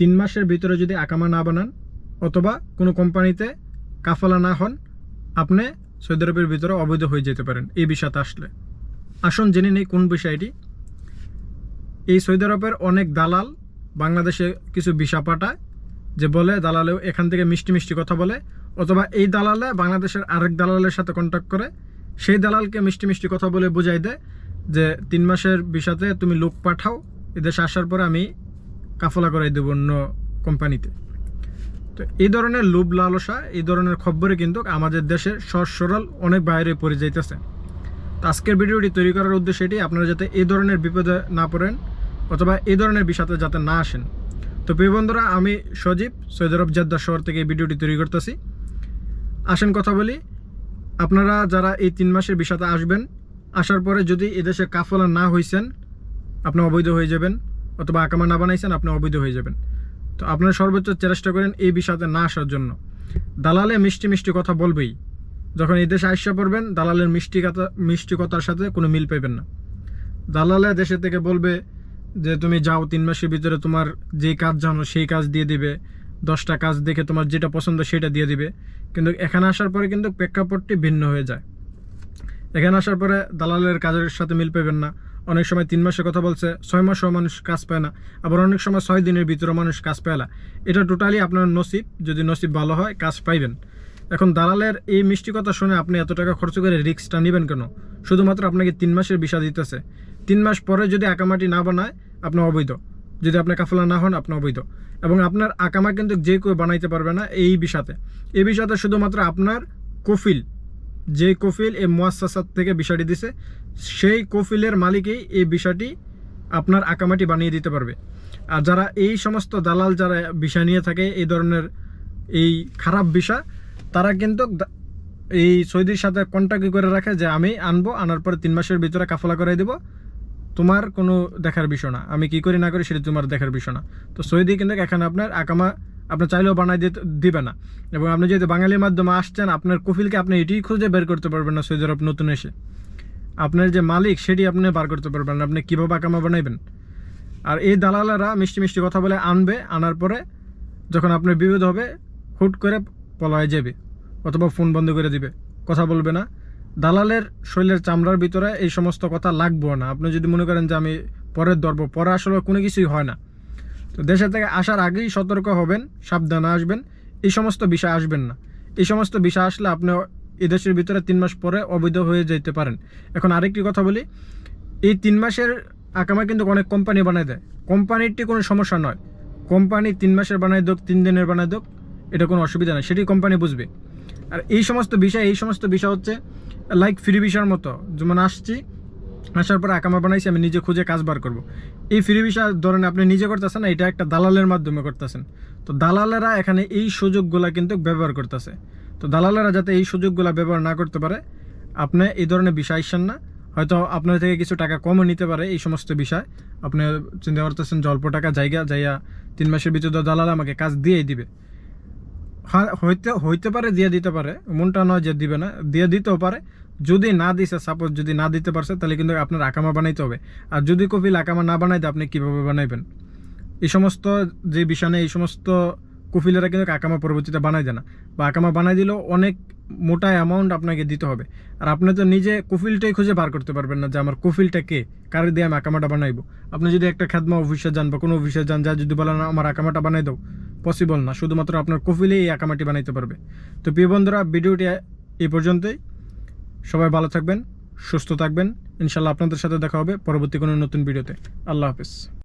তিন মাসের ভিতরে যদি আকামা না বানান, অথবা কোনো কোম্পানিতে কাফালা না হন, আপনি সৌদি আরবের ভিতরে অবৈধ হয়ে যেতে পারেন। এই বিষয়তে আসলে। আসুন জেনে নেই কোন বিষয়টি। এই সৌদি আরবের অনেক দালাল বাংলাদেশে কিছু বিষা পাঠায়, যে বলে দালালেও এখান থেকে মিষ্টি মিষ্টি কথা বলে, অথবা এই দালালে বাংলাদেশের আরেক দালালের সাথে কন্ট্যাক্ট করে, সেই দালালকে মিষ্টি মিষ্টি কথা বলে বুঝাই দেয় যে, তিন মাসের বিষাতে তুমি লোক পাঠাও, এদেশে আসার পরে আমি কাফলা করাই দেবো অন্য কোম্পানিতে। তো এই ধরনের লোভ লালসা, এই ধরনের খবরে কিন্তু আমাদের দেশের সরল অনেক বাইরে পড়ে যাইতেছে। তো আজকের ভিডিওটি তৈরি করার উদ্দেশ্য এটি আপনারা যাতে এই ধরনের বিপদে না পড়েন অথবা এই ধরনের বিষয়তে যাতে না আসেন। তো প্রিয় বন্ধুরা, আমি সজীব, সৈয়দ আরব জেদ্দা শহর থেকে এই ভিডিওটি তৈরি করতেছি। আসেন কথা বলি, আপনারা যারা এই তিন মাসের বিষয়তে আসবেন, আসার পরে যদি এদেশে কাফলা না হয়েছেন আপনি অবৈধ হয়ে যাবেন। অথবা আকামা না বানাইছেন, আপনি অবৈধ হয়ে যাবেন। তো আপনারা সর্বোচ্চ চেষ্টা করেন এই বিষয়তে না আসার জন্য। দালালে মিষ্টি মিষ্টি কথা বলবেই। যখন এই দেশে আসা পড়বেন, দালালের মিষ্টি কথা, মিষ্টি কথার সাথে কোনো মিল পাইবেন না। দালালে দেশে থেকে বলবে যে, তুমি যাও, তিন মাসের ভিতরে তোমার যে কাজ জানো, সেই কাজ দিয়ে দিবে। দশটা কাজ দেখে তোমার যেটা পছন্দ, সেটা দিয়ে দিবে। কিন্তু এখানে আসার পরে কিন্তু প্রেক্ষাপটটি ভিন্ন হয়ে যায়। এখানে আসার পরে দালালের কাজের সাথে মিল পাবেন না। অনেক সময় তিন মাসের কথা বলছে, ছয় মাসেও মানুষ কাজ পায় না। আবার অনেক সময় ছয় দিনের ভিতরে মানুষ কাজ পায় না। এটা টোটালি আপনার নসিব, যদি নসিব ভালো হয়, কাজ পাইবেন। এখন দালালের এই মিষ্টি কথা শুনে আপনি এত টাকা খরচ করে রিক্সটা নেবেন কেন? শুধুমাত্র আপনাকে তিন মাসের বিষা দিতেছে। তিন মাস পরে যদি আকামাটি না বানায়, আপনি অবৈধ। যদি আপনি কাফলা না হন, আপনি অবৈধ। এবং আপনার আকামা কিন্তু যে কেউ বানাইতে পারবে না এই বিষয়তে এই বিষাতে শুধুমাত্র আপনার কফিল যে কফিল এই মোয়াসাসাত থেকে বিষয়টি দিছে, সেই কফিলের মালিকই এই বিষয়টি আপনার আকামাটি বানিয়ে দিতে পারবে। আর যারা এই সমস্ত দালাল যারা বিষয় নিয়ে থাকে, এই ধরনের এই খারাপ বিষয়, তারা কিন্তু এই সৌদির সাথে কন্ট্যাক্ট করে রাখে যে আমি আনব, আনার পরে তিন মাসের ভিতরে কাফলা করাই দেবো। তোমার কোনো দেখার বিষয় না। আমি কি করি না করি, সেটা তোমার দেখার বিষয় না। তো সৌদি কিন্তু এখানে আপনার আকামা আপনার চাইলেও বানাই দিবে না। এবং আপনি যেহেতু বাঙালির মাধ্যমে আসছেন, আপনার কফিলকে আপনি এটিই খুঁজে বের করতে পারবেন না সৌদি আরব নতুন এসে। আপনার যে মালিক, সেটি আপনি বার করতে পারবেন আপনি কীভাবে আকামা বানাইবেন? আর এই দালালেরা মিষ্টি মিষ্টি কথা বলে আনবে, আনার পরে যখন আপনার বিপদ হবে, হুট করে পলায় যাবে অথবা ফোন বন্ধ করে দিবে। কথা বলবে না। দালালের শরীরের চামড়ার ভিতরে এই সমস্ত কথা লাগবো না। আপনি যদি মনে করেন যে আমি পরের ধরবো পরে আসলে কোনো কিছুই হয় না। তো দেশে থেকে আসার আগেই সতর্ক হবেন, সাবধানে আসবেন। এই সমস্ত বিষয় আসবেন না। এই সমস্ত বিষয় আসলে আপনি এই দেশের ভিতরে তিন মাস পরে অবৈধ হয়ে যেতে পারেন। এখন আরেকটি কথা বলি, এই তিন মাসের আকামা কিন্তু অনেক কোম্পানি বানায় দেয়। কোম্পানিটি কোনো সমস্যা নয়। কোম্পানি তিন মাসের বানায় দোক, তিন দিনের বানায় দোক, এটা কোনো অসুবিধা নেই সেটি কোম্পানি বুঝবে। আর এই সমস্ত বিষয়, এই সমস্ত বিষয় হচ্ছে লাইক ফ্রি বিষয়ের মতো। যেমন আসছি আসার পর আকামা বানাইছি, আমি নিজে খুঁজে কাজ বার করব। এই ফ্রি বিষয় ধরেন আপনি নিজে করতেছেন, এটা একটা দালালের মাধ্যমে করতেছেন। তো দালালেরা এখানে এই সুযোগগুলা কিন্তু ব্যবহার করতেছে। তো দালালেরা যাতে এই সুযোগগুলা ব্যবহার না করতে পারে, আপনি এই ধরনের বিষয় আসছেন না। হয়তো আপনার থেকে কিছু টাকা কমও নিতে পারে এই সমস্ত বিষয়। আপনি চিন্তা করতেছেন যে অল্প টাকা জায়গা যাইয়া তিন মাসের ভিতরে দালাল আমাকে কাজ দিয়েই দিবে। হইতে হইতে পারে, দিয়ে দিতে পারে মনটা নয় যে দিবে না, দিয়ে দিতেও পারে। যদি না দিছে সাপোজ যদি না দিতে পারছে, তাহলে কিন্তু আপনার আকামা বানাইতে হবে। আর যদি কপিল আকামা না বানাইতে আপনি কীভাবে বানাইবেন? এই সমস্ত যে বিষয় এই সমস্ত কফিলেরা কিন্তু আকামা পরবর্তীতে বানাই দেয় না। বা আকামা বানাই দিলেও অনেক মোটা অ্যামাউন্ট আপনাকে দিতে হবে। আর আপনি তো নিজে কফিলটাই খুঁজে বার করতে পারবেন না যে আমার কফিলটা কে, কার দিয়ে আমি আকামাটা বানাইবো। আপনি যদি একটা খাদমা অফিসে যান বা কোনো অফিসে যান, যা যদি বলেন আমার আকামাটা বানাই দাও পসিবল না। শুধুমাত্র আপনার কফিলেই এই আকামাটি বানাইতে পারবে। তো প্রিয় বন্ধুরা, ভিডিওটি এই পর্যন্তই। সবাই ভালো থাকবেন, সুস্থ থাকবেন। ইনশাল্লাহ আপনাদের সাথে দেখা হবে পরবর্তী কোনো নতুন ভিডিওতে। আল্লাহ হাফিজ।